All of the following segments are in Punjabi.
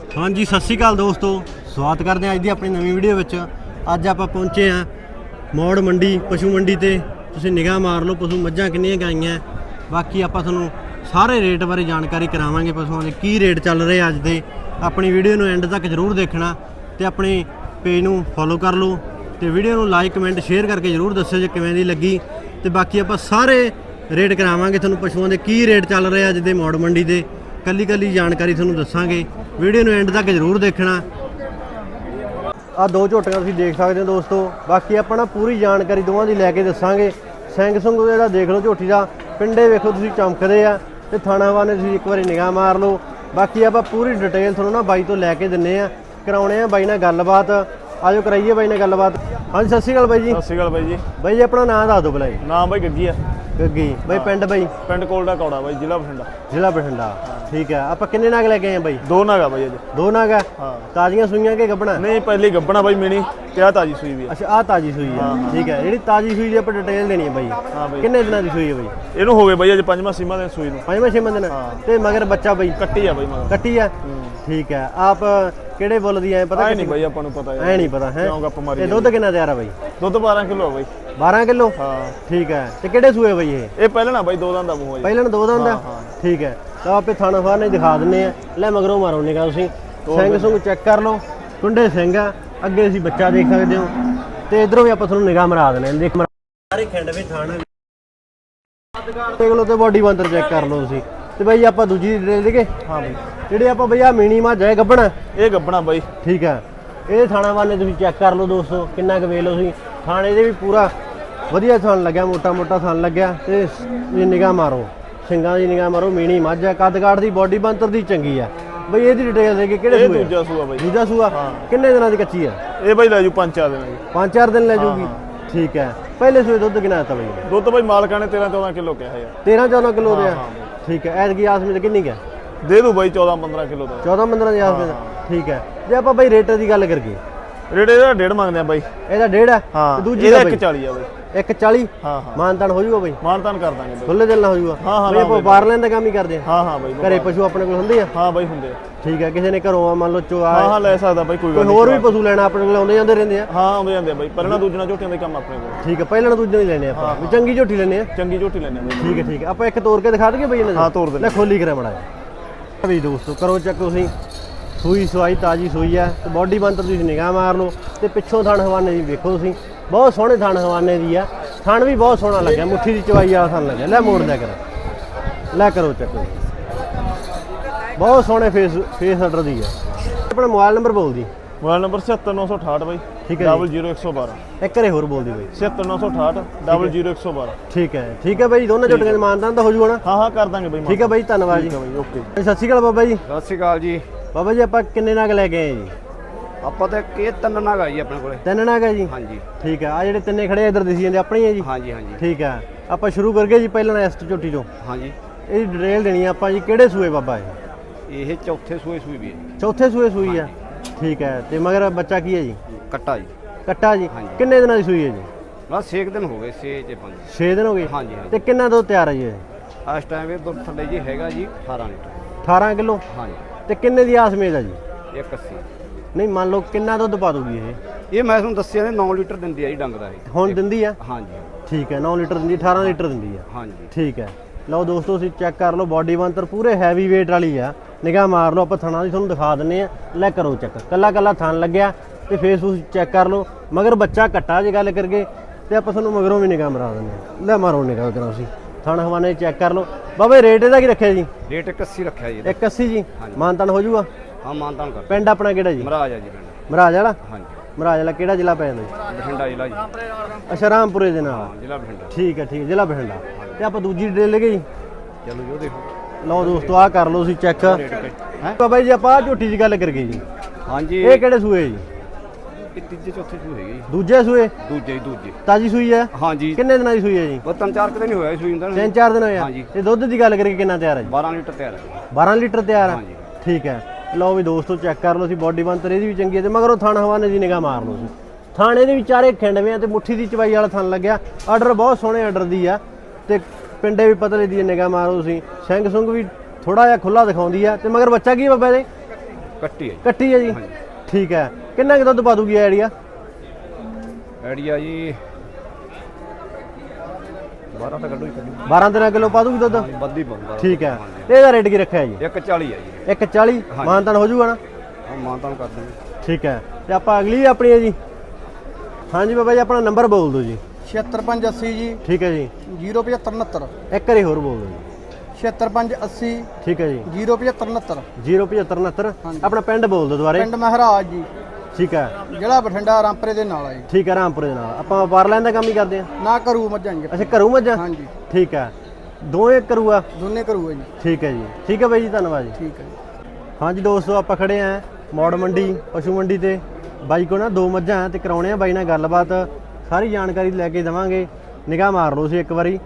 ਹਾਂਜੀ, ਸਤਿ ਸ਼੍ਰੀ ਅਕਾਲ ਦੋਸਤੋ। ਸਵਾਗਤ ਕਰਦੇ ਹਾਂ ਅੱਜ ਦੀ ਆਪਣੀ ਨਵੀਂ ਵੀਡੀਓ ਵਿੱਚ। ਅੱਜ ਆਪਾਂ ਪਹੁੰਚੇ ਹਾਂ ਮੌੜ ਮੰਡੀ, ਪਸ਼ੂ ਮੰਡੀ ਤੇ। ਤੁਸੀਂ ਨਿਗਾਹ ਮਾਰ ਲਓ, ਪਸ਼ੂ ਮੱਝਾਂ ਕਿੰਨੀਆਂ ਗਾਈਆਂ। ਬਾਕੀ ਆਪਾਂ ਤੁਹਾਨੂੰ ਸਾਰੇ ਰੇਟ ਬਾਰੇ ਜਾਣਕਾਰੀ ਕਰਾਵਾਂਗੇ ਪਸ਼ੂਆਂ ਦੇ, ਕੀ ਰੇਟ ਚੱਲ ਰਹੇ ਅੱਜ ਦੇ। ਆਪਣੀ ਵੀਡੀਓ ਨੂੰ ਐਂਡ ਤੱਕ ਜਰੂਰ ਦੇਖਣਾ ਤੇ ਆਪਣੇ ਪੇਜ ਨੂੰ ਫੋਲੋ ਕਰ ਲਓ ਤੇ ਵੀਡੀਓ ਨੂੰ ਲਾਈਕ ਕਮੈਂਟ ਸ਼ੇਅਰ ਕਰਕੇ ਜਰੂਰ ਦੱਸਿਓ ਜੇ ਕਿਵੇਂ ਦੀ ਲੱਗੀ। ਤੇ ਬਾਕੀ ਆਪਾਂ ਸਾਰੇ ਰੇਟ ਕਰਾਵਾਂਗੇ ਤੁਹਾਨੂੰ ਪਸ਼ੂਆਂ ਦੇ, ਕੀ ਰੇਟ ਚੱਲ ਰਹੇ ਅੱਜ ਦੇ ਮੌੜ ਮੰਡੀ ਦੇ। ਕੱਲੀ ਕੱਲੀ ਜਾਣਕਾਰੀ ਤੁਹਾਨੂੰ ਦੱਸਾਂਗੇ। ਵੀਡੀਓ ਨੂੰ ਐਂਡ ਤੱਕ ਜਰੂਰ ਦੇਖਣਾ। ਆ ਦੋ ਝੋਟੀਆਂ ਤੁਸੀਂ ਦੇਖ ਸਕਦੇ ਹੋ ਦੋਸਤੋ। ਬਾਕੀ ਆਪਾਂ ਨਾ ਪੂਰੀ ਜਾਣਕਾਰੀ ਦੋਵਾਂ ਦੀ ਲੈ ਕੇ ਦੱਸਾਂਗੇ। ਸਿੰਘ ਸੁੰਗ ਜਿਹੜਾ ਦੇਖ ਲਓ ਝੋਟੀ ਦਾ ਪਿੰਡੇ ਵੇਖੋ ਤੁਸੀਂ ਚਮਕਦੇ ਆ ਤੇ ਥਾਣਾ ਵਾਲੇ ਤੁਸੀਂ ਇੱਕ ਵਾਰੀ ਨਿਗਾਹ ਮਾਰ ਲਓ। ਬਾਕੀ ਆਪਾਂ ਪੂਰੀ ਡਿਟੇਲ ਤੁਹਾਨੂੰ ਨਾ ਬਾਈ ਤੋਂ ਲੈ ਕੇ ਦਿੰਨੇ ਆ। ਕਰਾਉਣੇ ਆ ਬਾਈ ਨਾਲ ਗੱਲਬਾਤ। ਆਜੋ ਕਰਾਈਏ ਬਾਈ ਨਾਲ ਗੱਲਬਾਤ। ਹਾਂਜੀ ਸਤਿ ਸ਼੍ਰੀ ਅਕਾਲ ਬਾਈ ਜੀ। ਸਤਿ ਸ਼੍ਰੀ ਅਕਾਲ ਬਾਈ ਜੀ। ਬਾਈ ਜੀ ਆਪਣਾ ਨਾਮ ਦੱਸ ਦਿਓ ਬਲਾਈ ਨਾਮ ਬਾਈ ਗੱਗੀ ਆ। ਗੱਗੀ। ਬਾਈ ਪਿੰਡ ਬਾਈ। ਪਿੰਡ ਕੋਲਡਾ ਕੌੜਾ ਬਾਈ ਜ਼ਿਲ੍ਹਾ ਬਠਿੰਡਾ। ਜ਼ਿਲ੍ਹਾ ਬਠਿੰਡਾ। ਠੀਕ ਹੈ ਆਪਾਂ ਕਿੰਨੇ ਨਾਗ ਲੈ ਕੇ ਆਏ ਆ ਬਾਈ? ਦੋ ਨਾਗਾ ਬਾਈ ਅੱਜ। ਦੋ ਨਾਗ ਆ? ਹਾਂ। ਤਾਜ਼ੀਆਂ ਸੂਈਆਂ ਕਿ ਗੱਬਣਾ? ਨਹੀਂ ਪਹਿਲੀ ਗੱਬਣਾ ਬਾਈ ਮਿਣੀ ਕਿਆ ਤਾਜੀ ਸੂਈ ਵੀ ਆ। ਅੱਛਾ ਆ ਤਾਜੀ ਸੂਈ ਹੈ ਠੀਕ ਹੈ ਜਿਹੜੀ ਤਾਜੀ ਸੂਈ ਦੀ ਆਪਾਂ ਡਿਟੇਲ ਦੇਣੀ ਹੈ ਬਾਈ। ਹਾਂ ਬਾਈ। ਕਿੰਨੇ ਦਿਨਾਂ ਦੀ ਸੂਈ ਹੈ ਬਾਈ? ਇਹਨੂੰ ਹੋ ਗਏ ਬਾਈ ਅੱਜ ਪੰਜਵਾਂ ਸੀਮਾ ਦੇ ਸੂਈ ਨੂੰ। ਪੰਜਵੇਂ ਛੇਵੇਂ ਦਿਨ ਹਾਂ। ਤੇ ਮਗਰ ਬੱਚਾ ਬਾਈ? ਕੱਟੀ ਆ ਬਾਈ ਮਗਰ। ਕੱਟੀ ਆ? ਠੀਕ ਹੈ ਆਪ ਕਿਹੜੇ ਬੁੱਲ ਦੀ ਐ ਪਤਾ ਨਹੀਂ ਬਾਈ ਆਪਾਂ ਨੂੰ ਪਤਾ ਐ ਨਹੀਂ ਪਤਾ ਹੈ? ਕਿਉਂ ਗੱਪ ਮਾਰੀ ਤੇ ਦੁੱਧ ਕਿੰਨਾ ਤਿਆਰ ਆ ਬਾਈ? ਦੁੱਧ 12 ਕਿਲੋ ਆ ਬਾਈ। 12 ਕਿਲੋ? ਹਾਂ। ਠੀਕ ਹੈ ਤੇ ਕਿਹੜੇ ਸੂਏ ਬਾਈ ਇਹ? ਇਹ ਪਹਿਲਾਂ ਨਾ ਬਾਈ ਦੋ ਦੰਦ ਦਾ ਮੂੰਹ ਜੀ ਪਹਿਲਾਂ ਦੋ ਦੰਦ ਆ? ਠੀਕ ਹੈ ਤਾਂ ਆਪੇ ਥਾਣਾ ਫਾਰ ਨਹੀਂ ਦਿਖਾ ਦਿੰਨੇ ਆ। ਲੈ ਮਗਰੋਂ ਮਾਰੋ ਨਿਕਾ ਤੁਸੀਂ। ਸਿੰਘ ਸੁੰਗ ਚੈੱਕ ਕਰ ਲਓ। ਕੁੰਡੇ ਸਿੰਘ ਆ। ਅੱਗੇ ਅਸੀਂ ਬੱਚਾ ਦੇਖ ਸਕਦੇ ਹੋ। ਤੇ ਇਧਰੋਂ ਵੀ ਆਪਾਂ ਤੁਹਾਨੂੰ ਨਿਗਾਹ ਮਰਾ ਦਿੰਨੇ ਆ ਦੇਖ ਮਰਾ- ਸਾਰੇ ਖੰਡ ਵੀ ਥਾਣਾ ਦੇਖ ਲਓ ਤੇ ਬਾਡੀ ਬੰਦਰ ਚੈੱਕ ਕਰ ਲਓ ਤੁਸੀਂ। ਤੇ ਬਾਈ ਆਪਾਂ ਦੂਜੀ ਡਿਟੇਲ ਦੇਗੇ ਹਾਂ ਬਾਈ। ਜਿਹੜੇ ਆਪਾਂ ਬਈ ਆ ਮੀਨੀ ਮੱਝ ਹੈ ਗੱਬਣਾ? ਇਹ ਗੱਬਣਾ ਬਾਈ। ਠੀਕ ਹੈ ਇਹ ਥਾਣਾ ਵਾਲੇ ਤੁਸੀਂ ਚੈੱਕ ਕਰ ਲਓ ਦੋਸਤੋ ਕਿੰਨਾ ਕੁ ਵੇਲ ਤੁਸੀਂ। ਥਾਣੇ ਦੇ ਵੀ ਪੂਰਾ ਵਧੀਆ ਥਣ ਲੱਗਿਆ ਮੋਟਾ ਮੋਟਾ ਥਣ ਲੱਗਿਆ। ਤੇ ਇਹ ਨਿਗਾਹ ਮਾਰੋ। ਸਿੰਘਾਂ ਦੀ ਨਿਗਾਹ ਮਾਰੋ ਮੀਣੀ ਮੱਝ ਹੈ ਕੱਦ ਕਾਠ ਦੀ ਬਾਡੀ ਬੰਤਰ ਦੀ ਚੰਗੀ ਆ ਬਈ ਇਹਦੀ ਡਿਟੇਲ ਦੇ ਕੇ ਕਿਹੜੇ ਇਹ ਸੂਏ? ਦੂਜਾ ਸੂਆ ਬਾਈ। ਦੂਜਾ ਸੂਆ? ਕਿੰਨੇ ਦਿਨਾਂ ਦੀ ਕੱਚੀ ਆ ਇਹ ਬਾਈ ਲੈ ਜੂ ਪੰਜ ਚਾਰ ਦਿਨ ਜੀ ਪੰਜ ਚਾਰ ਦਿਨ ਲੈ ਜੂਗੀ? ਠੀਕ ਹੈ। ਪਹਿਲੇ ਸੂਏ ਦੁੱਧ ਕਿੰਨਾ ਦਿੱਤਾ ਬਈ? ਦੁੱਧ ਬਾਈ ਮਾਲਕਾਂ ਨੇ 13 14 ਕਿਲੋ ਕਿਹਾ ਯਾਰ। 13 14 ਕਿਲੋ ਦੇ ਆ? ਠੀਕ ਹੈ। ਐਤਕੀ ਆਸ ਵਿੱਚ ਕਿੰਨੀ ਹੈ? ਦੇ ਦੂ ਬਾਈ 14 15 ਕਿਲੋ ਦਾ। 14 15 ਦੀ ਆਸ ਵਿੱਚ। ਠੀਕ ਹੈ। ਜੇ ਆਪਾਂ ਬਈ ਰੇਟ ਦੀ ਗੱਲ ਕਰੀਏ ਰੇਟ ਇਹਦਾ ਡੇਢ ਮੰਗਦੇ ਆ ਬਾਈ। ਇਹਦਾ ਡੇਢ ਆ ਹਾਂ ਦੂਜੀ ਦਾ ਬਈ? 140 ਆ ਬਾਈ। 140 ਹਾਂ ਹਾਂ। ਮਾਨਤਾਨ ਹੋ ਜੂਗਾ ਬਈ? ਮਾਨਤਾਨ ਕਰ ਦਾਂਗੇ ਬਾਈ। ਖੁੱਲੇ ਦਿਲ ਨਾਲ ਹੋ ਜੂਗਾ। ਹਾਂ, ਹਾਂ, ਬਈ ਨਾ ਹੋਵੇ। ਬਾਹਰ ਲੈਣ ਦਾ ਕੰਮ ਹੀ ਕਰਦੇ ਆ। ਹਾਂ ਹਾਂ ਬਾਈ ਘਰੇ ਪਸ਼ੂ ਆਪਣੇ ਕੋਲ ਹੁੰਦੇ ਆ। ਹਾਂ ਬਾਈ ਹੁੰਦੇ ਆ। ਠੀਕ ਹੈ ਕਿਸੇ ਨੇ ਘਰੋਂ ਆ ਮੰਨ ਲਓ ਚੋ ਆ ਹਾਂ ਹਾਂ ਲੈ ਸਕਦਾ ਬਾਈ ਕੋਈ ਕੋਈ ਗੱਲ ਹੋਰ ਵੀ ਪਸ਼ੂ ਲੈਣਾ ਆਪਣੇ ਕੋਲ ਆਉਂਦੇ ਜਾਂਦੇ ਰਹਿੰਦੇ ਆ। ਹਾਂ ਆਉਂਦੇ ਜਾਂਦੇ ਆ ਬਾਈ। ਪਹਿਲਾਂ ਦੂਜਣਾ ਝੋਟੀਆਂ ਦਾ ਕੰਮ ਆਪਣੇ ਕੋਲ। ਠੀਕ ਹੈ ਪਹਿਲਾਂ ਦੂਜੇ ਨਹੀਂ ਲੈਣੇ ਆਪਾਂ। ਵੀ ਚੰਗੀ ਝੋਟੀ ਲੈਣੇ ਆ। ਚੰਗੀ ਝੋਟੀ ਲੈਣੇ ਬਾਈ। ਠੀਕ ਹੈ ਠੀਕ ਹੈ। ਆਪਾਂ ਇੱਕ ਤੋੜ ਕੇ ਦਿਖਾ ਦਈਏ ਬਈ ਇਹਨਾਂ ਹਾਂ ਤੋੜ ਦੇ ਲੈ ਖੋਲੀ ਕਰੇ ਮੜਾ ਵੀ ਦੋਸਤੋ ਕਰੋ ਚੱਕ ਤੁਸੀਂ। ਸੂਈ ਸਵਾਈ ਤਾਜੀ ਸੂਈ ਹੈ ਤੇ ਬਾਡੀ ਬੰਤਰ ਤੁਸੀਂ ਨਿਗਾਹ ਮਾਰ ਲਓ ਤੇ ਪਿੱਛੋਂ ਥਣ ਹਵਾਨੇ ਦੀ ਵੇਖੋ ਤੁਸੀਂ। ਬਹੁਤ ਸੋਹਣੇ ਥਣ ਹਵਾਨੇ ਦੀ ਆ। ਥਣ ਵੀ ਬਹੁਤ ਸੋਹਣਾ ਲੱਗਿਆ ਮੁੱਠੀ ਦੀ ਚਵਾਈ ਵਾਲਾ ਥਣ ਲੱਗਿਆ। ਲੈ ਮੋੜ ਦਿਆ ਕਰ। ਲੈ ਕਰੋ ਚੱਕ। ਬਹੁਤ ਸੋਹਣੇ ਫੇਸ ਫੇਸ ਆਰਡਰ ਦੀ ਆ। ਆਪਣਾ ਮੋਬਾਈਲ ਨੰਬਰ ਬੋਲ ਦੀ। ਮੋਬਾਈਲ ਨੰਬਰ 77968 ਬਾਈ। ਠੀਕ ਹੈ ਜੀ। 00112 ਇੱਕ ਘਰੇ ਹੋਰ ਬੋਲ ਦੀ ਬਈ। 77968 00112 ਠੀਕ ਹੈ। ਠੀਕ ਹੈ ਬਈ। ਦੋਨਾਂ ਝੋਟੀਆਂ ਦੇ ਮਾਨਦਾਨ ਤਾਂ ਹੋ ਜੂਗਾ ਨਾ? ਹਾਂ ਹਾਂ ਕਰ ਦਾਂਗੇ ਬਾਈ ਠੀਕ ਹੈ ਬਾਈ ਧੰਨਵਾਦ ਜੀ। ਬਾਈ ਓਕੇ। ਸਤਿ ਸ਼੍ਰੀ ਅਕਾਲ ਬਾਬਾ ਜੀ। ਸਤਿ ਸ਼੍ਰੀ ਅਕਾਲ ਜੀ। ਬਾਬਾ ਜੀ ਆਪਾਂ ਕਿੰਨੇ ਨਾਗ ਲੈ ਕੇ ਆਏ ਜੀ? ਆਪਾਂ ਤਾਂ ਇਹ ਤਿੰਨ ਨਾਗ ਆਈ ਆਪਣੇ ਕੋਲੇ। ਤਿੰਨ ਨਾਗ ਹੈ ਜੀ? ਹਾਂਜੀ। ਠੀਕ ਹੈ ਆ ਜਿਹੜੇ ਤਿੰਨੇ ਖੜੇ ਆ ਇੱਧਰ ਦਿਸੀ ਜਾਂਦੇ ਆਪਣੀ ਹੈ ਜੀ? ਹਾਂਜੀ ਹਾਂਜੀ। ਠੀਕ ਹੈ ਆਪਾਂ ਸ਼ੁਰੂ ਕਰਗੇ ਜੀ ਪਹਿਲਾਂ ਇਸ ਝੋਟੀ ਤੋਂ ਹਾਂਜੀ। ਇਹਦੀ ਡਿਟੇਲ ਦੇਣੀ ਆ ਆਪਾਂ ਜੀ ਕਿਹੜੇ ਸੂਏ ਬਾਬਾ ਇਹ? ਇਹ ਚੌਥੇ ਸੂਏ ਸੂਈ ਵੀ ਹੈ ਚੌਥੇ ਸੂਏ ਸੂਈ ਆ। ਠੀਕ ਹੈ ਤੇ ਮਗਰ ਬੱਚਾ ਕੀ ਹੈ ਜੀ? ਕੱਟਾ ਜੀ। ਕੱਟਾ ਜੀ। ਕਿੰਨੇ ਦਿਨਾਂ ਦੀ ਸੂਈ ਹੈ ਜੀ? ਬਸ 6 ਦਿਨ ਹੋ ਗਏ 6 ਜੇ 5 6 ਦਿਨ ਹੋ ਗਏ? ਹਾਂਜੀ ਤੇ ਕਿੰਨਾ ਦੁੱਧ ਤਿਆਰ ਹੈ ਜੀ ਇਸ ਟਾਈਮ ਇਹ ਦੁੱਧ ਥੱਲੇ ਜੀ ਹੈਗਾ ਜੀ 18 ਲੀਟਰ। 18 ਕਿਲੋ? ਹਾਂਜੀ। ਤੇ ਕਿੰਨੇ ਦੀ ਆਸ ਮੇਜ਼ ਆ ਜੀ? ਇਹ 81 ਨਹੀਂ ਮੰਨ ਲਓ ਕਿੰਨਾ ਦੁੱਧ ਪਾ ਦੂਗੀ ਇਹ? ਇਹ ਮੈਂ ਤੁਹਾਨੂੰ ਦੱਸਿਆ ਨੇ 9 ਲੀਟਰ ਦਿੰਦੀ ਆ ਜੀ ਡੰਗ ਦਾ ਇਹ। ਹੁਣ ਦਿੰਦੀ ਆ? ਹਾਂਜੀ। ਠੀਕ ਹੈ 9 ਲੀਟਰ ਦਿੰਦੀ 18 ਲੀਟਰ ਦਿੰਦੀ ਆ। ਹਾਂਜੀ। ਠੀਕ ਹੈ। ਲਓ ਦੋਸਤੋ ਤੁਸੀਂ ਚੈੱਕ ਕਰ ਲਓ ਬਾਡੀ ਬੰਤਰ ਪੂਰੇ ਹੈਵੀ weight ਵਾਲੀ ਆ। ਨਿਗਾਹ ਮਾਰ ਲਓ ਆਪਾਂ ਥਣਾ ਦੀ ਤੁਹਾਨੂੰ ਦਿਖਾ ਦਿੰਨੇ ਆ। ਲੈ ਕਰੋ ਚੈੱਕ ਕੱਲਾ ਕੱਲਾ ਥਣ ਲੱਗਿਆ ਤੇ ਫੇਸ ਤੁਸੀਂ ਚੈੱਕ ਕਰ ਲਓ। ਮਗਰ ਬੱਚਾ ਕੱਟਾ ਜੇ ਗੱਲ ਕਰਗੇ ਤੇ ਆਪਾਂ ਤੁਹਾਨੂੰ ਮਗਰੋਂ ਵੀ ਨਿਗਾਹ ਮਰਾ ਦਿੰਨੇ ਆ। ਲੈ ਮਾਰੋ ਨਿਗਾਹ ਕਰਾਂ ਤੁਸੀਂ ਥਣ ਹਵਾਨੇ ਚੈੱਕ ਕਰ ਲਓ। ਬਾਬੇ ਰੇਟ ਇਹਦਾ ਕੀ ਰੱਖਿਆ ਜੀ? ਰੇਟ 81 ਰੱਖਿਆ ਜੀ ਇਹਦਾ। 180 ਜੀ? ਮਾਨਤਨ ਹੋ ਜਾਊਗਾ? ਹਾਂ ਮਾਨਤਾਨ ਕਰ ਪਿੰਡ ਆਪਣਾ ਕਿਹੜਾ ਜੀ? ਮਹਾਰਾਜ ਆ ਜੀ ਪਿੰਡ। ਮਹਾਰਾਜ ਵਾਲਾ? ਹਾਂਜੀ। ਮਹਾਰਾਜ ਵਾਲਾ ਕਿਹੜਾ ਜ਼ਿਲ੍ਹਾ ਪੈ ਜਾਂਦਾ ਜੀ? ਬਠਿੰਡਾ ਜ਼ਿਲ੍ਹਾ ਜੀ। ਅੱਛਾ ਰਾਮਪੁਰੇ ਦੇ ਨਾਲ। ਹਾਂ ਜ਼ਿਲ੍ਹਾ ਬਠਿੰਡਾ। ਠੀਕ ਹੈ ਠੀਕ ਹੈ ਜ਼ਿਲ੍ਹਾ ਬਠਿੰਡਾ। ਤੇ ਆਪਾਂ ਦੂਜੀ ਡਿਟੇਲ ਲੈ ਗਏ ਜੀ? ਚਲੋ ਜੋ ਦੇਖੋ। ਲਓ ਦੋਸਤੋ ਆਹ ਕਰ ਲਓ ਤੁਸੀਂ ਚੈੱਕ। ਹੈ? ਬਾਬਾ ਜੀ ਆਪਾਂ ਝੋਟੀ ਦੀ ਗੱਲ ਕਰਗੇ ਜੀ। ਹਾਂਜੀ। ਇਹ ਕਿਹੜੇ ਸੂਏ ਜੀ? ਇਹ ਤੀਜੇ ਚੌਥੇ ਸੂਏ ਹੈਗੇ ਜੀ। ਦੂਜੇ ਸੂਏ? ਦੂਜੇ ਹੀ ਦੂਜੇ। ਤਾਜੀ ਸੂਈ ਹੈ ਹਾਂਜੀ। ਕਿੰਨੇ ਦਿਨਾਂ ਦੀ ਸੂਈ ਹੈ ਜੀ? ਉਹ ਤਿੰਨ ਚਾਰ ਕਿਤੇ ਨਹੀਂ ਹੋਇਆ ਸੂਈ ਦਾ ਤਿੰਨ ਚਾਰ ਦਿਨ ਹੋਏ ਆ ਹਾਂਜੀ। ਤੇ ਦੁੱਧ ਦੀ ਗੱਲ ਕਰੀਏ ਕਿੰਨਾ ਤਿਆਰ ਹੈ ਜੀ? 12 ਲੀਟਰ ਤਿਆਰ ਹੈ 12 ਲੀਟਰ ਤਿਆਰ ਹੈ ਹਾਂਜੀ। ਠੀਕ ਹੈ ਲਓ ਵੀ ਦੋਸਤੋ ਚੈੱਕ ਕਰ ਲਓ ਸੀ ਬਾਡੀ ਬੰਤਰ ਇਹਦੀ ਵੀ ਚੰਗੀ ਹੈ ਤੇ ਮਗਰੋਂ ਥਣ ਹਵਾਨੇ ਦੀ ਨਿਗਾਹ ਮਾਰ ਲਓ ਸੀ ਥਾਣੇ ਦੇ ਵਿਚਾਰੇ ਖਿੰਡਵੇਂ ਆ ਤੇ ਮੁੱਠੀ ਦੀ ਚਵਾਈ ਵਾਲਾ ਥਣ ਲੱਗਿਆ। ਆਰਡਰ ਬਹੁਤ ਸੋਹਣੇ ਆਰਡਰ ਦੀ ਆ ਤੇ ਪਿੰਡੇ ਵੀ ਪਤਲੇ ਦੀ ਨਿਗਾਹ ਮਾਰੋ ਤੁਸੀਂ। ਸਿੰਘ ਸੁੰਗ ਵੀ ਥੋੜਾ ਜਿਹਾ ਖੁੱਲਾ ਦਿਖਾਉਂਦੀ ਆ ਤੇ ਮਗਰ ਬੱਚਾ ਕੀ ਬਾਬਾ ਇਹਦੇ? ਕੱਟੀ ਹੈ ਕੱਟੀ ਹੈ ਜੀ। ਠੀਕ ਹੈ। ਕਿੰਨਾ ਕੁ ਦੁੱਧ ਪਾ ਦੂਗੀ ਆਈਡੀਆ ਜੀ ਆਈਡੀਆ ਜੀ 12 ਤਾਂ ਕੱਢੋ ਹੀ ਕੱਢੋ। 12 13 ਕਿਲੋ ਪਾ ਦੂਗੀ ਦੁੱਧ? ਬੱਦੀ ਬੰਦਾ ਠੀਕ ਹੈ। ਤੇ ਇਹਦਾ ਰੇਟ ਕੀ ਰੱਖਿਆ ਜੀ? 140 ਹੈ ਜੀ। 140 ਮਾਨਤਾਨ ਹੋ ਜਾਊਗਾ ਨਾ? ਹਾਂ ਕਰ ਦਾਂਗੇ ਠੀਕ ਹੈ। ਤੇ ਆਪਾਂ ਅਗਲੀ ਆਪਣੀ ਹੈ ਜੀ। ਹਾਂਜੀ ਬਾਬਾ ਜੀ ਆਪਣਾ ਨੰਬਰ ਬੋਲ ਦਿਓ ਜੀ। 76580 ਜੀ। ਠੀਕ ਹੈ ਜੀ। 07569 ਇੱਕ ਵਾਰੀ ਹੋਰ ਬੋਲ ਦਿਓ ਜੀ। 76580 ਠੀਕ ਹੈ ਜੀ। 07569 07569 ਆਪਣਾ ਪਿੰਡ ਬੋਲ ਦਿਓ ਦੁਬਾਰੇ। ਪਿੰਡ ਮਹਾਰਾਜ ਜੀ। ਠੀਕ ਹੈ। ਜ਼ਿਲ੍ਹਾ ਬਠਿੰਡਾ ਰਾਮਪੁਰੇ ਦੇ ਨਾਲ ਆ ਜੀ। ਠੀਕ ਹੈ ਰਾਮਪੁਰੇ ਦੇ ਨਾਲ। ਆਪਾਂ ਵਪਾਰ ਲੈਣ ਦਾ ਕੰਮ ਹੀ ਕਰਦੇ ਆ ਨਾ ਕਰੂ ਮੱਝਾਂ ਜੀ। ਅੱਛਾ ਘਰੋਂ ਮੱਝਾਂ? ਹਾਂਜੀ। ਠੀਕ ਹੈ। ਦੋਵੇਂ ਕਰੂ ਆ? ਦੋਨੇ ਕਰੂ ਆ ਜੀ। ਠੀਕ ਹੈ ਜੀ। ਠੀਕ ਹੈ ਬਾਈ ਜੀ ਧੰਨਵਾਦ ਜੀ। ਠੀਕ ਹੈ ਹਾਂਜੀ ਦੋਸਤੋ ਆਪਾਂ ਖੜੇ ਆਂ ਮੌੜ ਮੰਡੀ ਪਸ਼ੂ ਮੰਡੀ ਤੇ। ਬਾਈ ਕੋ ਨਾ ਦੋ ਮੱਝਾਂ ਤੇ ਕਰਾਉਣੇ ਆ ਬਾਈ ਨਾਲ ਗੱਲਬਾਤ। ਸਾਰੀ ਜਾਣਕਾਰੀ ਲੈ ਕੇ ਦੇਵਾਂਗੇ। ਨਿਗਾਹ ਮਾਰ ਲਓ ਸੀ ਇੱਕ ਵਾਰੀ।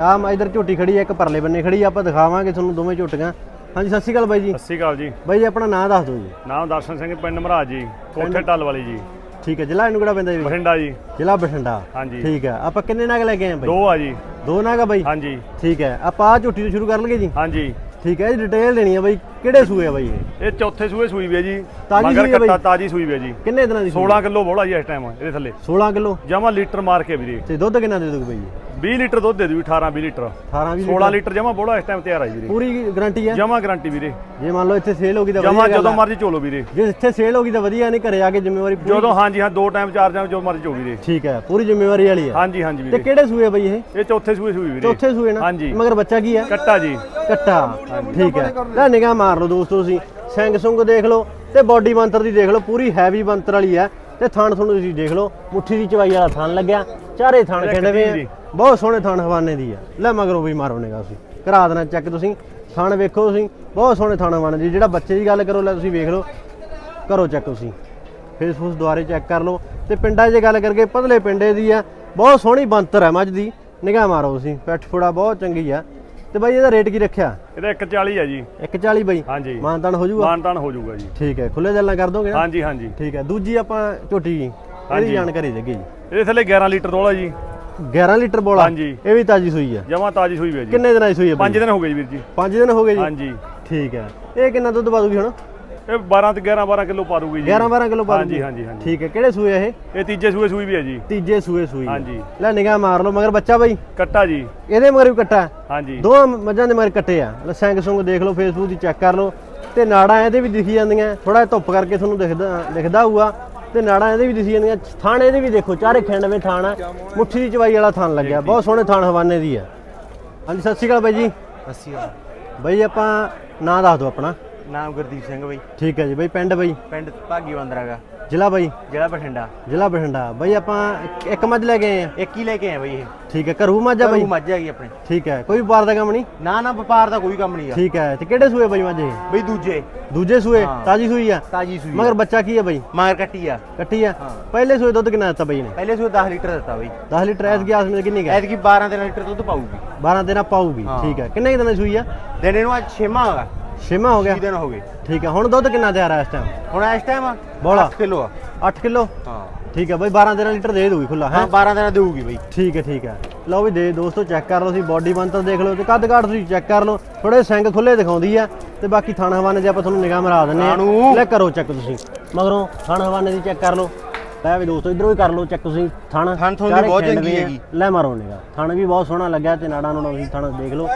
ਆਹ ਮ ਇਧਰ ਝੋਟੀ ਖੜੀ ਆ ਇੱਕ ਪਰਲੇ ਬੰਨੇ ਖੜੀ ਆ ਆਪਾਂ ਦਿਖਾਵਾਂਗੇ ਤੁਹਾਨੂੰ ਦੋਵੇਂ ਝੋਟੀਆਂ। ਹਾਂਜੀ ਸਤਿ ਸ਼੍ਰੀ ਅਕਾਲ ਬਾਈ ਜੀ। ਸਤਿ ਸ਼੍ਰੀ ਅਕਾਲ ਜੀ। ਬਾਈ ਜੀ ਆਪਣਾ ਨਾਮ ਦੱਸ ਦਿਓ ਜੀ। ਨਾਮ ਦਰਸ਼ਨ ਸਿੰਘ ਪਿੰਡ ਮਹਾਰਾਜ ਜੀ ਕੋਠੇ ਟੱਲ ਵਾਲੀ ਜੀ। ਠੀਕ ਹੈ ਜ਼ਿਲ੍ਹਾ ਇਹਨੂੰ ਕਿਹੜਾ ਪੈਂਦਾ ਜੀ? ਬਠਿੰਡਾ ਜੀ। ਜ਼ਿਲ੍ਹਾ ਬਠਿੰਡਾ। ਹਾਂਜੀ। ਠੀਕ ਹੈ ਆਪਾਂ ਕਿੰਨੇ ਨਾਗ ਲੈ ਕੇ ਆਏ ਬਾਈ? ਦੋ ਆ ਜੀ। ਦੋ ਨਾਗ ਆ ਬਾਈ? ਹਾਂਜੀ। ਠੀਕ ਹੈ ਆਪਾਂ ਆ ਝੋਟੀ ਤੋਂ ਸ਼ੁਰੂ ਕਰ ਲਈਏ ਜੀ? ਹਾਂਜੀ। ਠੀਕ ਹੈ ਜੀ ਡਿਟੇਲ ਦੇਣੀ ਹੈ ਬਾਈ। ਕਿਹੜੇ ਸੂਏ ਆ ਬਾਈ ਇਹ? ਇਹ ਚੌਥੇ ਸੂਏ ਸੂਈ ਵੀ ਹੈ ਜੀ। ਤਾਜ਼ੀ ਮਗਰ ਸੂਈ ਹੈ ਕੱਟਾ ਬਾਈ? ਤਾਜੀ ਸੂਈ ਵੀ ਹੈ ਜੀ। ਕਿੰਨੇ ਦਿਨਾਂ ਦੀ ਸੂਈ? 16 ਕਿਲੋ ਬੋਲਾ ਜੀ ਇਸ ਟਾਈਮ ਇਹਦੇ ਥੱਲੇ। 16 ਕਿਲੋ? ਜਮਾ ਲੀਟਰ ਮਾਰ ਕੇ ਵੀਰੇ। ਤੇ ਦੁੱਧ ਕਿੰਨਾ ਦੇ ਦੋਗੇ ਬਾਈ ਜੀ 20 ਲੀਟਰ ਦੁੱਧ ਦੇ ਦੂ 18 20 ਲੀਟਰ। 18 20 16 ਲੀਟਰ। ਜਮਾ ਬੋਲਾ ਇਸ ਟਾਈਮ ਤਿਆਰ ਆ ਜੀ ਵੀਰੇ। ਪੂਰੀ ਗਾਰੰਟੀ ਹੈ ਜਮਾ ਗਾਰੰਟੀ ਵੀਰੇ। ਜੇ ਮੰਨ ਲਓ ਇੱਥੇ ਸੇਲ ਹੋ ਗਈ ਤਾਂ ਜਮਾ ਵਧੀਆ ਗੱਲ ਜਦੋਂ ਹੈ। ਮਰਜ਼ੀ ਚੋਲੋ ਵੀਰੇ। ਜੇ ਇੱਥੇ ਸੇਲ ਹੋ ਗਈ ਤਾਂ ਵਧੀਆ ਨਹੀਂ ਘਰੇ ਆ ਕੇ ਜ਼ਿੰਮੇਵਾਰੀ ਪੂਰੀ। ਜਦੋਂ ਹਾਂਜੀ ਹਾਂ ਦੋ ਟਾਈਮ ਚਾਰ ਟਾਈਮ ਜੋ ਮਰਜ਼ੀ ਚੋ ਵੀਰੇ। ਠੀਕ ਹੈ ਪੂਰੀ ਜ਼ਿੰਮੇਵਾਰੀ ਵਾਲੀ ਹੈ ਹਾਂਜੀ ਹਾਂਜੀ ਤੇ ਵੀਰੇ। ਕਿਹੜੇ ਸੂਏ ਬਾਈ ਇਹ? ਇਹ ਚੌਥੇ ਸੂਏ ਸੂਈ ਵੀਰੇ। ਚੌਥੇ ਸੂਏ ਨਾ? ਹਾਂਜੀ। ਮਗਰ ਬੱਚਾ ਕੀ ਹੈ ਕੱਟਾ ਜੀ। ਕੱਟਾ। ਠੀਕ ਹੈ। ਲੈ ਨਿਗਾਹ ਮਾਰ। ਲਓ ਦੋਸਤੋ ਤੁਸੀਂ। ਸਿੰਘ ਸੁੰਗ ਦੇਖ ਲਓ ਤੇ ਬਾਡੀ ਬੰਤਰ ਦੀ ਦੇਖ ਲਓ ਪੂਰੀ ਹੈਵੀ ਬੰਤਰ ਵਾਲੀ ਹੈ। ਤੇ ਥਣ ਤੁਹਾਨੂੰ ਤੁਸੀਂ ਦੇਖ ਲਓ ਮੁੱਠੀ ਦੀ ਚਵਾਈ ਵਾਲਾ ਥਣ ਲੱਗਿਆ। ਚਾਰੇ ਥਣ ਖਿੰਡਵੇਂ ਆ। ਬਹੁਤ ਸੋਹਣੇ ਥਣ ਹਵਾਨੇ ਦੀ ਆ। ਲੈ ਮਗਰੋਂ ਵੀ ਮਾਰੋ ਨਿਗਾਹ ਤੁਸੀਂ। ਕਰਾ ਦੇਣਾ ਚੈੱਕ ਤੁਸੀਂ। ਥਣ ਵੇਖੋ ਤੁਸੀਂ। ਬਹੁਤ ਸੋਹਣੇ ਥਣ ਹਵਾਨੇ ਦੀ ਜਿਹੜਾ ਬੱਚੇ ਦੀ ਗੱਲ ਕਰੋ ਲੈ ਤੁਸੀਂ ਵੇਖ ਲਓ। ਕਰੋ ਚੈੱਕ ਤੁਸੀਂ। ਫੇਸਬੁੱਕ ਦੁਆਰੇ ਚੈੱਕ ਕਰ ਲਓ। ਤੇ ਪਿੰਡਾਂ 'ਚ ਗੱਲ ਕਰਕੇ ਪਤਲੇ ਪਿੰਡੇ ਦੀ ਆ। ਬਹੁਤ ਸੋਹਣੀ ਬੰਤਰ ਹੈ ਮੱਝ ਦੀ। ਨਿਗਾਹ ਮਾਰੋ ਤੁਸੀਂ। ਪੈਠ ਫੁੜਾ ਬਹੁਤ ਚੰਗੀ ਆ। ਤੇ ਬਾਈ ਇਹਦਾ ਰੇਟ ਕੀ ਰੱਖਿਆ? ਇਹਦਾ 140 ਹੈ ਜੀ। 140 ਬਾਈ? ਹਾਂਜੀ। ਮਾਨਤਾਨ ਹੋ ਜਾਊਗਾ? ਮਾਨਤਾਨ ਹੋ ਜਾਊਗਾ ਜੀ। ਠੀਕ ਹੈ ਖੁੱਲੇ ਦਿਲ ਨਾਲ ਕਰ ਦੋਗੇ ਹਾਂਜੀ ਹਾਂਜੀ। ਠੀਕ ਹੈ ਦੂਜੀ ਆਪਾਂ ਝੋਟੀ ਜੀ ਇਹਦੀ। ਜਾਣਕਾਰੀ ਦੇਗੀ ਜੀ। ਇਹਦੇ ਥੱਲੇ 11 ਲੀਟਰ ਦੋਲਾ ਜੀ। 11 ਲੀਟਰ ਬੋਲਾ? ਹਾਂਜੀ। ਇਹ ਵੀ ਤਾਜੀ ਸੂਈ ਹੈ ਜਮਾ ਤਾਜੀ ਸੂਈ ਵੀ ਜੀ। ਕਿੰਨੇ ਦਿਨਾਂ ਦੀ ਸੂਈ ਹੈ ਬਾਈ? ਪੰਜ ਦਿਨ ਹੋ ਗਏ ਜੀ ਵੀਰ ਜੀ। ਪੰਜ ਦਿਨ ਹੋ ਗਏ ਜੀ? ਹਾਂਜੀ। ਠੀਕ ਹੈ। ਇਹ ਕਿੰਨਾ ਦੁੱਧ ਪਾ ਦੂਗੀ ਹੁਣ? ਇਹ 12 ਤੇ 11 12 ਕਿਲੋ ਪਾ ਦੂਗੀ ਜੀ। 11 12 ਕਿਲੋ ਪਾ ਦੂਗੀ ਹਾਂਜੀ ਹਾਂਜੀ ਹਾਂਜੀ। ਠੀਕ ਹੈ ਕਿਹੜੇ ਸੂਏ ਆ ਇਹ? ਇਹ ਤੀਜੇ ਸੂਏ ਸੂਈ ਵੀ ਹੈ ਜੀ। ਤੀਜੇ ਸੂਏ ਸੂਈ। ਹੈ। ਹਾਂਜੀ। ਲੈ ਨਿਗਾਹ ਮਾਰ ਲਓ ਮਗਰ ਬੱਚਾ ਬਾਈ। ਕੱਟਾ ਜੀ। ਇਹਦੇ ਮਗਰ ਵੀ ਕੱਟਾ। ਹੈ। ਹਾਂਜੀ। ਦੋਵਾਂ ਮੱਝਾਂ ਦੇ ਮਗਰ ਕੱਟੇ ਆ। ਲੈ ਸਿੰਘ ਸੁੰਗ ਦੇਖ ਲਓ ਫੇਸਬੁੱਕ ਦੀ ਚੈੱਕ ਕਰ ਲਓ। ਤੇ ਨਾੜਾਂ ਇਹਦੇ ਵੀ ਦਿਖੀ ਜਾਂਦੀਆਂ। ਥੋੜਾ ਧੁੱਪ ਕਰਕੇ ਤੁਹਾਨੂੰ ਦਿਖਦਾ ਦਿਖਦਾ ਹੋਊਗਾ। ਤੇ ਨਾੜਾਂ ਇਹਦੇ ਵੀ ਦਿਖੀ ਜਾਂਦੀਆਂ। ਥਾਣ ਇਹਦੇ ਵੀ ਦੇਖੋ ਚਾਰੇ ਖਿੰਡਵੇਂ ਥਾਣ ਆ। ਮੁੱਠੀ ਦੀ ਚਵਾਈ ਵਾਲਾ ਥਾਣ ਲੱਗਿਆ। ਬਹੁਤ ਸੋਹਣੇ ਥਾਣ ਹਵਾਨੇ ਦੀ ਆ। ਹਾਂਜੀ ਸਤਿ ਸ਼੍ਰੀ ਅਕਾਲ ਬਾਈ ਜੀ। ਅੱਸੀ ਬਾਈ ਆਪਾਂ ਨਾਂ ਦੱਸ ਦਿਓ ਆਪਣਾ। ਨਾਮ ਗੁਰਦੀਪ ਸਿੰਘ ਬਈ। ਠੀਕ ਹੈ ਜੀ ਬਾਈ ਪਿੰਡ ਬਾਈ? ਪਿੰਡ ਭਾਗੀ ਬੰਦਰਾਗਾ। ਜ਼ਿਲ੍ਹਾ ਬਾਈ? ਜ਼ਿਲ੍ਹਾ ਬਠਿੰਡਾ। ਜ਼ਿਲ੍ਹਾ ਬਠਿੰਡਾ। ਬਾਈ ਆਪਾਂ ਇੱਕ- ਮੱਝ ਲੈ ਕੇ ਆਏ ਆ। ਇੱਕ ਹੀ ਲੈ ਕੇ ਆਏ ਬਈ ਇਹ। ਠੀਕ ਹੈ ਘਰੂ ਮੱਝ ਆ ਬਾਈ? ਘਰੂ ਮੱਝ ਹੈਗੀ ਆਪਣੇ। ਠੀਕ ਹੈ ਕੋਈ ਵਪਾਰ ਦਾ ਕੰਮ ਨਹੀਂ? ਨਾ ਨਾ ਵਪਾਰ ਦਾ ਕੋਈ ਕੰਮ ਨਹੀਂ ਆ। ਠੀਕ ਹੈ ਤੇ ਕਿਹੜੇ ਸੂਏ ਬਾਈ ਮੱਝ ਇਹ? ਬਈ ਦੂਜੇ। ਦੂਜੇ ਸੂਏ। ਤਾਜੀ ਸੂਈ ਆ? ਤਾਜੀ ਸੂਈ ਮਗਰ ਬੱਚਾ ਕੀ ਹੈ ਬਾਈ? ਮਾਰ ਕੱਟੀ ਆ। ਕੱਟੀ ਆ। ਪਹਿਲੇ ਸੂਏ ਦੁੱਧ ਕਿੰਨਾ ਦਿੱਤਾ ਬਾਈ ਨੇ ਪਹਿਲੇ ਸੂ 10 ਲੀਟਰ ਦਿੱਤਾ ਬਈ। 10 ਲੀਟਰ ਐਸ ਗਿਆਸ ਵਿੱਚ ਕਿੰਨੀ ਗਿਆ ਐਤਕੀ 12 13 ਲੀਟਰ ਦੁੱਧ ਪਾਊਗੀ। 12 13 ਪਾਊਗੀ। ਠੀਕ ਹੈ। ਕਿੰਨੇ ਕੁ ਦਿਨਾਂ ਦੀ ਸੂਈ ਆ? ਦਿਨ ਇਹਨੂੰ ਅੱਜ ਛੇਵਾਂ ਹੈਗਾ। ਛੇਵਾਂ ਹੋ ਗਿਆ। 20 ਦਿਨ ਹੋ ਗਏ। ਠੀਕ ਹੈ ਹੁਣ ਦੁੱਧ ਕਿੰਨਾ ਤਿਆਰ ਆ ਇਸ ਟਾਈਮ ਹੁਣ ਇਸ ਟਾਈਮ ਬੋਲਾ। 8 ਕਿਲੋ ਆ। 8 ਕਿਲੋ? ਹਾਂ। ਠੀਕ ਹੈ ਬਾਈ 12 13 ਲੀਟਰ ਦੇ ਦੂਗੀ ਖੁੱਲਾ ਹੈ ਹਾਂ? 12 ਦਿਨ ਦੇਊਗੀ ਬਈ। ਠੀਕ ਹੈ ਠੀਕ ਹੈ ਲਓ ਵੀ ਦੇ ਦੋਸਤੋ ਚੈੱਕ ਕਰ ਲਓ ਤੁਸੀਂ ਬਾਡੀ ਬੰਤਰ ਦੇਖ ਲਓ ਤੇ ਕੱਦ ਕਾਠ ਤੁਸੀਂ ਚੈੱਕ ਕਰ ਲਓ। ਥੋੜੇ ਸਿੰਘ ਖੁੱਲੇ ਦਿਖਾਉਂਦੀ ਆ ਤੇ ਬਾਕੀ ਥਣ ਹਵਾਨੇ ਦੇ ਆਪਾਂ ਤੁਹਾਨੂੰ ਨਿਗਾਹ ਮਰਾ ਦਿੰਨੇ ਆ। ਲੈ ਕਰੋ ਚੈੱਕ ਤੁਸੀਂ। ਮਗਰੋਂ ਥਣ ਹਵਾਨੇ ਦੀ ਚੈੱਕ ਕਰ ਲਓ। ਲੈ ਵੀ ਦੋਸਤੋ ਇਧਰੋਂ ਵੀ ਕਰ ਲਓ ਚੈੱਕ ਤੁਸੀਂ। ਥਣ ਥਣ ਚਾਰੇ ਬਹੁਤ ਚੰਗੀ। ਹੈਗੀ। ਲੈ ਮਾਰੋ ਨਿਗਾਹ। ਥਣ ਵੀ ਬਹੁਤ ਸੋਹਣਾ ਲੱਗਿਆ ਤੇ ਨਾੜਾਂ ਨੂੰ ਤੁਸੀਂ ਥਣ ਦੇਖ ਲਓ।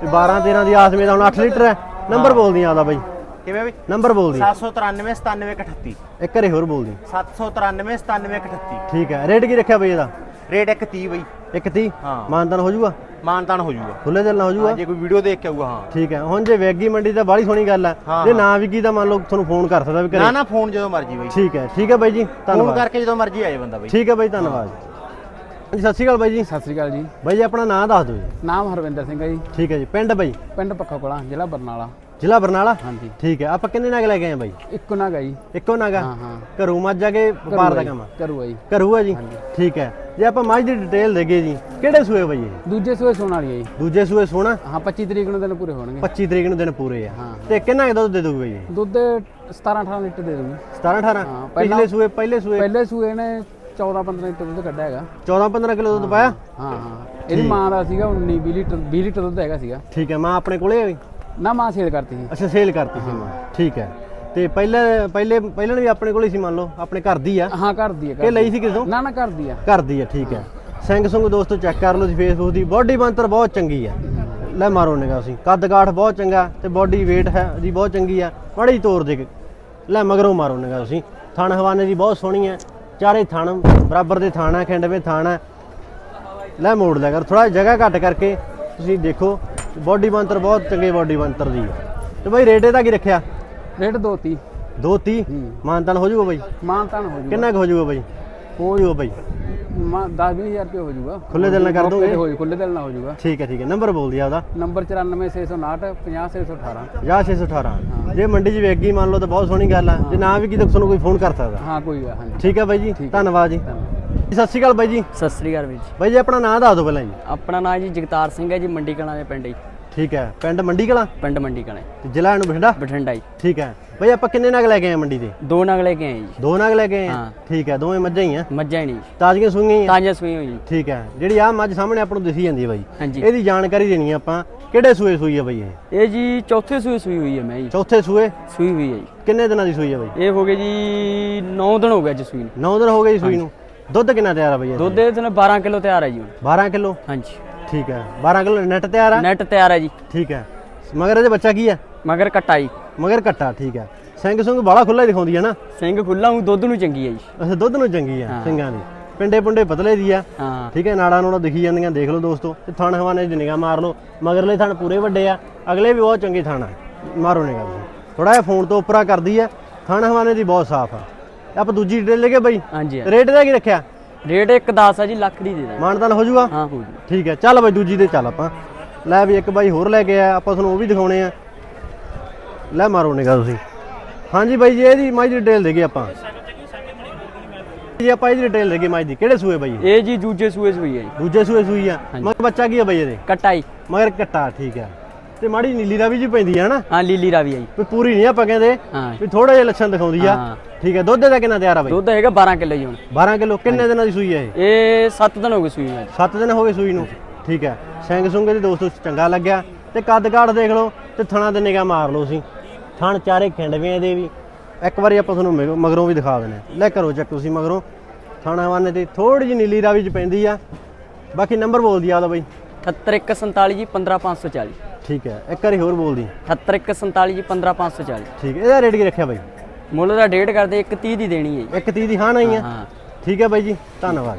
ਤੇ 12 13 ਦੀ ਆਸਮੇ ਦਾ ਹੁਣ 8 ਲੀਟਰ ਹੈ। ਨੰਬਰ ਬੋਲਦੀ ਆਦਾ ਬਾਈ। ਕਿਵੇਂ ਬਈ? ਨੰਬਰ ਬੋਲਦੀ। 793 97 38 ਇੱਕ ਵਾਰੀ ਹੋਰ ਬੋਲਦੀ। 793 97 38 ਠੀਕ ਹੈ। ਰੇਟ ਕੀ ਰੱਖਿਆ ਬਈ ਇਹਦਾ? ਰੇਟ 130 ਬਈ। ਇੱਕ 30 ਹਾਂ। ਮਾਨਤਨ ਹੋ ਜਾਊਗਾ? ਮਾਨਤਾਨ ਹੋ ਜਾਊਗਾ। ਖੁੱਲੇ ਦਿਲ ਨਾਲ ਹੋ ਜਾਊਗਾ? ਜੇ ਕੋਈ ਵੀਡੀਓ ਦੇਖ ਕੇ ਆਊਗਾ ਹਾਂ। ਠੀਕ ਹੈ। ਹੁਣ ਜੇ ਵੈਗੀ ਮੰਡੀ ਤਾਂ ਬਾਹਲੀ ਸੋਹਣੀ ਗੱਲ ਹੈ। ਹਾਂ, ਜੇ। ਨਾ ਵਿਕੀ ਤਾਂ ਮੰਨ ਲਓ ਤੁਹਾਨੂੰ ਫੋਨ ਕਰ ਸਕਦਾ ਵੀ ਨਾ ਘਰੇ। ਨਾ ਫੋਨ ਜਦੋਂ ਮਰਜ਼ੀ ਬਈ। ਠੀਕ ਹੈ। ਠੀਕ ਹੈ ਬਾਈ ਜੀ ਫੋਨ ਧੰਨਵਾਦ। ਕਰਕੇ ਜਦੋਂ ਮਰਜ਼ੀ ਆਏ ਬੰਦਾ ਬਈ। ਠੀਕ ਹੈ ਬਾਈ ਧੰਨਵਾਦ। ਹਾਂਜੀ ਸਤਿ ਸ਼੍ਰੀ ਅਕਾਲ ਬਾਈ ਜੀ। ਸਤਿ ਸ੍ਰੀ ਅਕਾਲ ਜੀ। ਬਾਈ ਜੀ ਆਪਣਾ ਨਾਮ ਦੱਸ ਦਿਓ ਜੀ। ਨਾਮ ਹਰਵਿੰਦਰ ਸਿੰਘ ਹੈ ਜੀ। ਠੀਕ ਹੈ ਜੀ ਪਿੰਡ ਬਾਈ? ਪਿੰਡ ਪੱਖਾ ਕੋਲਾ ਜ਼ਿਲ੍ਹਾ ਬਰਨਾਲਾ। ਜ਼ਿਲ੍ਹਾ ਬਰਨਾਲਾ? ਹਾਂਜੀ। ਠੀਕ ਹੈ ਆਪਾਂ ਕਿੰਨੇ ਨਗ ਲੈ ਕੇ ਆਏ ਬਾਈ? ਇੱਕੋ ਨਾ ਗਈ ਇੱਕੋ ਨਗਾ ਹਾਂ ਹਾਂ। ਘਰੋਂ ਮੱਝ ਜਾ ਕੇ ਵਪਾਰ ਦਾ ਕੰਮ ਆ? ਕਰੂ ਜੀ। ਘਰੂ ਆ ਜੀ? ਠੀਕ ਹੈ। ਜੇ ਆਪਾਂ ਮੱਝ ਦੀ ਡਿਟੇਲ ਦੇਗੇ ਜੀ ਕਿਹੜੇ ਸੂਏ ਬਾਈ ਇਹ? ਦੂਜੇ ਸੂਏ ਸੋਣ ਵਾਲੀ ਹੈ ਜੀ। ਦੂਜੇ ਸੂਏ ਸੋਣਾ? ਹਾਂ 25 ਤਰੀਕ ਨੂੰ ਦਿਨ ਪੂਰੇ ਹੋਣਗੇ। 25 ਤਰੀਕ ਨੂੰ ਦਿਨ ਪੂਰੇ ਆ। ਹਾਂ। ਤੇ ਕਿੰਨਾ ਕੁ ਦੁੱਧ ਦੇ ਦੋਗੇ ਬਾਈ ਇਹ? ਦੁੱਧ 17 18 ਲੀਟਰ ਦੇ ਦੂੰਗੀ 17 18 ਹਾਂ, ਪਿਛਲੇ ਸੂਏ ਪਹਿਲੇ ਸੂਏ? ਪਹਿਲੇ ਸੂਏ ਨੇ 14 15 ਲੀਟਰ ਦੁੱਧ ਕੱਢਿਆ ਹੈਗਾ। 14 15 ਕਿਲੋ ਦੁੱਧ ਪਾਇਆ? ਹਾਂ ਹਾਂ। ਇਹਦੀ ਮਾਂ ਦਾ ਸੀਗਾ 19 20 ਲੀਟਰ 20 ਲੀਟਰ ਦੁੱਧ ਹੈਗਾ ਸੀਗਾ। ਠੀਕ ਹੈ ਮਾਂ ਆਪਣੇ ਕੋਲੇ ਵੀ? ਨਾ ਮਾਂ ਸੇਲ ਕਰਤੀ ਸੀ। ਅੱਛਾ ਸੇਲ ਕਰਤੀ ਸੀ ਮਾਂ। ਠੀਕ ਹੈ। ਤੇ ਪਹਿਲੇ ਪਹਿਲੇ ਪਹਿਲਾਂ ਵੀ ਆਪਣੇ ਕੋਲ ਹੀ ਸੀ ਮੰਨ ਲਓ ਆਪਣੇ ਘਰ ਦੀ ਆ? ਹਾਂ ਘਰ ਦੀ ਹੈ ਕਿ ਲਈ ਸੀ ਕਿਸੇ? ਤੋਂ ਨਾ ਨਾ ਘਰ ਦੀ ਆ। ਘਰ ਦੀ ਆ ਠੀਕ ਹੈ। ਸਿੰਘ ਸੁੰਗ ਦੋਸਤੋ ਚੈੱਕ ਕਰ ਲਓ ਜੀ ਫੇਸਬੁੱਕ ਦੀ। ਬਾਡੀ ਬੰਤਰ ਬਹੁਤ ਚੰਗੀ ਆ। ਲੈ ਮਾਰੋ ਨਿਗਾ ਸੀ ਕੱਦ ਕਾਠ ਬਹੁਤ ਚੰਗਾ ਤੇ ਬਾਡੀ weight ਹੈ ਦੀ ਬਹੁਤ ਚੰਗੀ ਆ। ਜਿਹੀ ਤੋਰ ਦੇ ਲੈ ਮਗਰੋਂ ਮਾਰੋ ਨਿਗਾ ਤੁਸੀਂ। ਥਣ ਹਵਾਨੇ ਦੀ ਬਹੁਤ ਸੋਹਣੀ ਹੈ ਚਾਰੇ ਥਣ ਬਰਾਬਰ ਦੇ ਥਾਣਾ ਖਿੰਡਵੇਂ ਥਾਣਾ ਲੈ ਮੋੜ ਲਿਆ ਕਰ ਥੋੜਾ ਜਗ੍ਹਾ ਘੱਟ ਕਰਕੇ ਤੁਸੀਂ ਦੇਖੋ ਬਾਡੀ ਬੰਤਰ ਬਹੁਤ ਚੰਗੇ ਬਾਡੀ ਬੰਤਰ ਦੀ ਹੈ ਤੇ ਬਾਈ ਰੇਟ ਇਹਦਾ ਕੀ ਰੱਖਿਆ? ਰੇਟ 230 230 ਮਾਨਤਨ ਹੋ ਜਾਊਗਾ ਬਾਈ? ਮਾਨ ਤਾਨ ਹੋ ਜੂਗਾ। ਕਿੰਨਾ ਕੁ ਹੋ ਜਾਊਗਾ ਬਾਈ? ਹੋ ਜਾਊਗਾ ਬਾਈ। ਮਾਂ 10 20000 ਰੁਪਏ ਹੋ ਜੂਗਾ ਖੁੱਲੇ ਦਿਲ ਨਾਲ ਕਰ ਦੋਗੇ? ਹੋ ਖੁੱਲੇ ਦਿਲ ਨਾਲ ਹੋ ਜੂਗਾ ਠੀਕ ਹੈ ਠੀਕ ਹੈ। ਨੰਬਰ ਬੋਲ ਦਿਆ ਉਹਦਾ। ਨੰਬਰ 94659 50618 ਜਾਂ 618 ਜੇ ਮੰਡੀ 'ਚ ਵੇਖ ਗਈ ਮੰਨ ਲਓ ਤਾਂ ਬਹੁਤ ਸੋਹਣੀ ਗੱਲ ਆ। ਜੇ ਨਾ ਵੀ ਕੀ ਤਾਂ ਤੁਹਾਨੂੰ ਕੋਈ ਫੋਨ ਕਰ ਸਕਦਾ। ਹਾਂ ਕੋਈ ਆ ਹਾਂਜੀ ਠੀਕ ਹੈ ਬਾਈ ਜੀ। ਧੰਨਵਾਦ ਜੀ। ਸਤਿ ਸ਼੍ਰੀ ਅਕਾਲ ਬਾਈ ਜੀ। ਸਤਿ ਸ੍ਰੀ ਅਕਾਲ ਵੀਰ ਜੀ। ਬਾਈ ਜੀ ਆਪਣਾ ਨਾਮ ਦੱਸ ਦਿਓ ਪਹਿਲਾਂ ਜੀ। ਆਪਣਾ ਨਾਮ ਜੀ ਜਗਤਾਰ ਸਿੰਘ ਹੈ ਜੀ ਮੰਡੀ ਕਲਾਂ ਦੇ ਪਿੰਡ ਜੀ। ਠੀਕ ਹੈ ਪਿੰਡ ਮੰਡੀ ਕਲਾਂ ਪਿੰਡ ਮੰਡੀ ਕਲਾਂ ਤੇ ਜ਼ਿਲ੍ਹਾ ਨੂੰ ਬਠਿੰਡਾ? ਬਠਿੰਡਾ ਜੀ। ਠੀਕ ਹੈ ਬਾਈ ਆਪਾਂ ਕਿੰਨੇ ਨਗ ਲੈ ਕੇ ਆਏ ਮੰਡੀ ਤੇ ਦੋ ਨਗ ਲੈ ਕੇ ਆਏ ਜੀ। ਦੋ ਨਗ ਲੈ ਕੇ ਆਏ ਹਾਂ। ਠੀਕ ਹੈ ਦੋਵੇਂ ਮੱਝਾਂ ਹੀ ਆ? ਮੱਝਾਂ ਹੀ ਨਹੀਂ। ਤਾਜ਼ੀਆਂ ਸੂਈਆਂ ਹੀ ਆ? ਤਾਜ਼ੀਆਂ ਸੂਈ ਹੋਈ ਜੀ। ਠੀਕ ਹੈ ਜਿਹੜੀ ਆ ਮੱਝ ਸਾਹਮਣੇ ਆਪਾਂ ਨੂੰ ਦਿਸੀ ਜਾਂਦੀ ਹੈ ਬਾਈ। ਹਾਂਜੀ। ਇਹਦੀ ਜਾਣਕਾਰੀ ਦੇਣੀ ਆ ਆਪਾਂ ਕਿਹੜੇ ਸੂਏ ਸੂਈ ਆ ਬਾਈ ਇਹ? ਇਹ ਜੀ ਚੌਥੇ ਸੂਈ ਸੂਈ ਹੋਈ ਹੈ ਮੈਂ ਜੀ। ਚੌਥੇ ਸੂਏ? ਸੂਈ ਹੋਈ ਹੈ ਜੀ। ਕਿੰਨੇ ਦਿਨਾਂ ਦੀ ਸੂਈ ਆ ਬਾਈ? ਇਹ ਹੋ ਗਏ ਜੀ 9 ਦਿਨ ਹੋ ਗਏ ਅੱਜ ਸੂਈ ਨੂੰ। 9 ਦਿਨ ਹੋ ਗਏ ਜੀ ਸੂਈ ਨੂੰ। ਦੁੱਧ ਕਿੰਨਾ ਤਿਆਰ ਆ ਬਾਈ? ਦੁੱਧ ਇਹਦੇ ਨਾਲ 12 ਕਿਲੋ ਤਿਆਰ ਹੈ ਜੀ ਹੁਣ। 12 ਕਿਲੋ? ਹਾਂਜੀ। ਠੀਕ ਹੈ। 12 ਕਿਲੋ ਨੈਟ ਤਿਆਰ ਆ? ਨੈਟ ਤਿਆਰ ਹੈ ਜੀ। ਠੀਕ ਹੈ। ਮਗਰ ਇਹਦੇ ਬੱਚਾ ਕੀ ਹੈ? ਮਗਰ ਕੱਟਾ ਜੀ। ਮਗਰ ਕੱਟਾ ਠੀਕ ਹੈ। ਸਿੰਘ ਸੁੰਗ ਬਾਲਾ ਖੁੱਲਾ ਹੀ ਦਿਖਾਉਂਦੀ ਹੈ ਨਾ? ਸਿੰਘ ਖੁੱਲਾ ਹੂੰ ਦੁੱਧ ਨੂੰ ਚੰਗੀ ਹੈ ਜੀ। ਅੱਛਾ ਦੁੱਧ ਨੂੰ ਚੰਗੀ ਆ ਸਿੰਘਾਂ ਦੀ। ਪਿੰਡੇ ਪੁੰਡੇ ਪਤਲੇ ਦੀ ਆ। ਹਾਂ। ਠੀਕ ਹੈ ਨਾੜਾ ਨੂੜਾ ਦਿਖੀ ਜਾਂਦੀਆਂ ਦੇਖ ਲਓ ਦੋਸਤੋ। ਤੇ ਥਣ ਹਵਾਨੇ ਦੀ ਨਿਗਾਹ ਮਾਰ ਲਓ। ਮਗਰਲੇ ਥਣ ਪੂਰੇ ਵੱਡੇ ਆ। ਅਗਲੇ ਵੀ ਬਹੁਤ ਚੰਗੇ ਥਣ ਆ। ਮਾਰੋ ਨਿਗਾਹ ਤੁਸੀਂ। ਥੋੜਾ ਜਿਹਾ ਫੋਨ ਤੋਂ ਉੱਪਰਾ ਕਰਦੀ ਆ। ਥਣ ਹਵਾਨੇ ਦੀ ਬਹੁਤ ਸਾਫ਼ ਆ। ਆਪਾਂ ਦੂਜੀ ਡਿਟੇਲ ਲੈ ਕੇ ਬਈ। ਹਾਂਜੀ। ਰੇਟ ਦਾ ਕੀ ਰੱਖਿਆ? ਰੇਟ ਇੱਕ 10 ਹੈ ਜੀ ਲੱਖ ਦੀ ਦੇ ਦਾਂ ਮਾਨਦਾਨ ਹੋ ਜਾਊਗਾ? ਹਾਂ ਹੋ ਜੀ ਠੀਕ ਹੈ ਚੱਲ ਬਾਈ ਦੂਜੀ ਤੇ ਚੱਲ ਆਪਾਂ। ਲੈ ਵੀ ਇੱਕ ਬਾਈ ਹੋਰ ਲੈ ਕੇ ਆਇਆ ਆਪਾਂ ਤੁਹਾਨੂੰ ਉਹ ਵੀ ਦਿਖਾਉਣੇ ਆ। ਲੈ ਮਾਰੋ ਨਿਗਾ ਤੁਸੀਂ। ਹਾਂਜੀ ਬਾਈ ਜੀ ਇਹਦੀ ਮਾਈ ਦੀ ਡਿਟੇਲ ਦੇਗੇ ਆਪਾਂ। ਜੀ ਆਪਾਂ ਇਹਦੀ ਡਿਟੇਲ ਦੇਗੇ ਮਾਈ ਦੀ। ਕਿਹੜੇ ਸੂਏ ਬਾਈ? ਇਹ? ਇਹ ਜੀ ਦੂਜੇ ਸੂਏ ਸੂਈ ਹੈ ਜੀ। ਦੂਜੇ ਸੂਏ ਸੂਈ ਆ। ਮਗਰ ਬੱਚਾ ਕੀ ਆ ਬਾਈ ਇਹਦੇ? ਕੱਟਾ ਜੀ ਮਗਰ ਕੱਟਾ ਠੀਕ ਹੈ। ਤੇ ਮਾੜੀ ਨੀਲੀ ਦਾ ਵੀ ਜੀ ਪੈਂਦੀ ਆ ਨਾ ਹਾਂ ਲੀਲੀ ਰਾਵੀ ਹੈ ਜੀ। ਵੀ ਪੂਰੀ ਨਹੀਂ ਆਪਾਂ ਕਹਿੰਦੇ ਹਾਂ। ਵੀ ਥੋੜਾ ਜਿਹਾ ਲੱਛਣ ਦਿਖਾਉਂਦੀ ਆ। ਹਾਂ। ਠੀਕ ਹੈ ਦੁੱਧ ਦਾ ਕਿੰਨਾ ਤਿਆਰ ਆ ਬਾਈ? ਦੁੱਧ ਹੈਗਾ 12 ਕਿਲੋ ਜੀ ਹੁਣ। 12 ਕਿਲੋ ਕਿੰਨੇ ਦਿਨਾਂ ਦੀ ਸੂਈ ਆ ਇਹ? ਇਹ 7 ਦਿਨ ਹੋ ਗਏ ਸੂਈ ਨੂੰ ਅੱਜ। 7 ਦਿਨ ਹੋ ਗਏ ਸੂਈ ਨੂੰ। ਠੀਕ ਹੈ ਸਿੰਘ ਸੁੰਗੇ ਦੀ ਦੋਸਤੋ ਚੰਗਾ ਲੱਗਿਆ। ਤੇ ਕੱਦ ਕਾਠ ਦੇਖ ਲਓ ਤੇ ਥਣਾ ਤੇ ਨਿਗਾਹ ਮਾਰ ਲਓ ਸੀ ਥਣ ਚਾਰੇ ਖਿੰਡਵੇਂ ਇਹਦੇ ਵੀ। ਇੱਕ ਵਾਰੀ ਆਪਾਂ ਤੁਹਾਨੂੰ ਮਗ- ਮਗਰੋਂ ਵੀ ਦਿਖਾ ਦਿੰਦੇ ਹਾਂ। ਲੈ ਕਰੋ ਚੱਕ ਤੁਸੀਂ ਮਗਰੋਂ। ਥਾਣਾ ਵਾਨੇ ਤੇ ਥੋੜੀ ਜਿਹੀ ਨੀਲੀ ਰਾਵੀ ਚ ਪੈਂਦੀ ਆ। ਬਾਕੀ ਨੰਬਰ ਬੋਲਦੀ ਆ ਉਹਦਾ ਬਾਈ। 78147 ਜੀ 15540 ਠੀਕ ਹੈ ਇੱਕ ਵਾਰੀ ਹੋਰ ਬੋਲਦੀ। 78147 ਜੀ 15540 ਠੀਕ ਹੈ ਇਹਦਾ ਰੇਟ ਕੀ ਰੱਖਿਆ ਬਾਈ? ਮੁੱਲ ਦਾ ਡੇਢ ਕਰਦੇ 130 ਦੀ ਦੇਣੀ ਹੈ ਜੀ। ਇੱਕ ਤੀਹ ਦੀ ਹਾਂ ਨਹੀਂ ਹਾਂ? ਠੀਕ ਹੈ ਬਾਈ ਜੀ ਧੰਨਵਾਦ।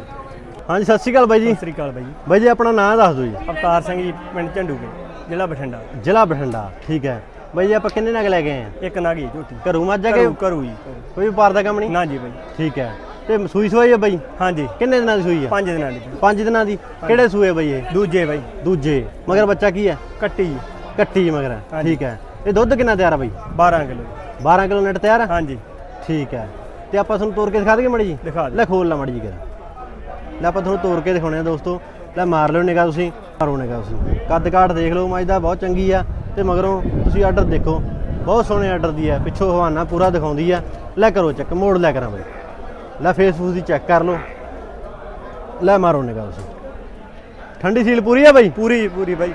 ਹਾਂਜੀ ਸਤਿ ਸ਼੍ਰੀ ਅਕਾਲ ਬਾਈ ਜੀ। ਸ੍ਰੀ ਅਕਾਲ ਬਾਈ ਜੀ। ਬਾਈ ਜੀ ਆਪਣਾ ਨਾਮ ਦੱਸ ਦਿਓ ਜੀ। ਅਵਤਾਰ ਸਿੰਘ ਜੀ ਪਿੰਡ ਝੰਡੂਗੇ ਜ਼ਿਲ੍ਹਾ ਬਠਿੰਡਾ। ਜ਼ਿਲ੍ਹਾ ਬਠਿੰਡਾ ਠੀਕ ਹੈ। ਬਾਈ ਜੀ ਆਪਾਂ ਕਿੰਨੇ ਨਗ ਲੈ ਕੇ ਆਏ ਆ? ਇੱਕ ਨਾਗੀ ਝੋਟੀ। ਘਰੋਂ ਮੱਝ ਆ ਕੇ? ਕਰੂ ਜੀ ਕੋਈ ਵਪਾਰ ਦਾ ਕੰਮ ਨਹੀਂ? ਨਾ ਜੀ ਬਾਈ। ਠੀਕ ਹੈ। ਤੇ ਸੂਈ ਸਵਾਈ ਹੈ ਬਾਈ? ਹਾਂਜੀ। ਕਿੰਨੇ ਦਿਨਾਂ ਦੀ ਸੂਈ ਹੈ ਪੰਜ ਦਿਨਾਂ ਦੀ। ਪੰਜ ਦਿਨਾਂ ਦੀ। ਕਿਹੜੇ ਸੂਏ ਬਾਈ ਇਹ? ਦੂਜੇ ਬਾਈ। ਦੂਜੇ। ਮਗਰ ਬੱਚਾ ਕੀ ਹੈ ਕੱਟੀ। ਕੱਟੀ ਮਗਰ। ਠੀਕ ਹੈ ਇਹ ਦੁੱਧ ਕਿੰਨਾ ਤਿਆਰ ਆ ਬਾਈ? 12 ਕਿਲੋ। 12 ਕਿਲੋ ਨੈਟ ਤਿਆਰ ਆ? ਹਾਂਜੀ। ਠੀਕ ਹੈ ਤੇ ਆਪਾਂ ਤੁਹਾਨੂੰ ਤੋੜ ਕੇ ਦਿਖਾ ਦਈਏ ਮੜੀ ਜੀ? ਦਿਖਾ। ਲੈ ਖੋਲ ਲਾ ਮੜੀ ਜੀ ਕਰ ਲੈ ਆਪਾਂ ਤੁਹਾਨੂੰ ਤੋੜ ਕੇ ਦਿਖਾਉਣੇ ਆ ਦੋਸਤੋ। ਲੈ ਮਾਰ ਲਿਓ ਨਿਗਾ ਤੁਸੀਂ। ਮਾਰੋ ਨਿਗਾ ਤੁਸੀਂ। ਕੱਦ ਕਾਠ ਦੇਖ ਲਓ ਮੱਝ ਦਾ ਬਹੁਤ ਚੰਗੀ ਆ। ਤੇ ਮਗਰੋਂ ਤੁਸੀਂ ਆਰਡਰ ਦੇਖੋ। ਬਹੁਤ ਸੋਹਣੇ ਆਰਡਰ ਦੀ ਆ। ਪਿੱਛੋਂ ਹਵਾਨਾ ਪੂਰਾ ਦਿਖਾਉਂਦੀ ਆ। ਲੈ ਕਰੋ ਚੱਕ ਮੋੜ ਲੈ ਕਰਾਂ ਬਾਈ। ਲੈ ਫੇਸਬੁੱਕ ਦੀ ਚੈੱਕ ਕਰ ਲਓ। ਲੈ ਮਾਰੋ ਨਿਗਾ ਤੁਸੀਂ। ਠੰਡੀ ਸੀਲ ਪੂਰੀ ਆ ਬਾਈ? ਪੂਰੀ ਜੀ ਪੂਰੀ ਬਾਈ।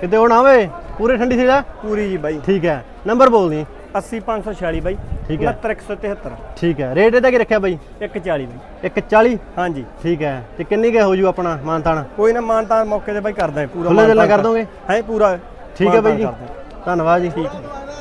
ਕਿਤੇ ਹੁਣ ਆਵੇ? ਪੂਰੇ ਠੰਡੀ ਸੀਲ ਆ? ਪੂਰੀ ਜੀ ਬਾਈ। ਠੀਕ ਹੈ। ਨੰਬਰ ਬੋਲ ਦੀ। 80546 ਬਾਈ। ਠੀਕ ਹੈ। 69173 ਠੀਕ ਹੈ। ਰੇਟ ਇਹਦਾ ਕੀ ਰੱਖਿਆ ਬਾਈ? 140 ਬਾਈ। 140 ਹਾਂਜੀ। ਠੀਕ ਹੈ। ਤੇ ਕਿੰਨੀ ਕੁ ਹੋ ਜੂ ਆਪਣਾ ਮਾਨਤਾਨ? ਕੋਈ ਨਾ ਮਾਨਤਾਨ ਮੌਕੇ ਤੇ ਬਾਈ ਕਰਦਾ ਹੈ ਪੂਰਾ ਮਾਨਤਾਨ ਕਰ ਦੋਗੇ? ਹੈ ਪੂਰਾ ਠੀਕ ਹੈ ਬਾਈ ਜੀ। ਹਾਂ। ਧੰਨਵਾਦ ਜੀ। ਠੀਕ ਹੈ।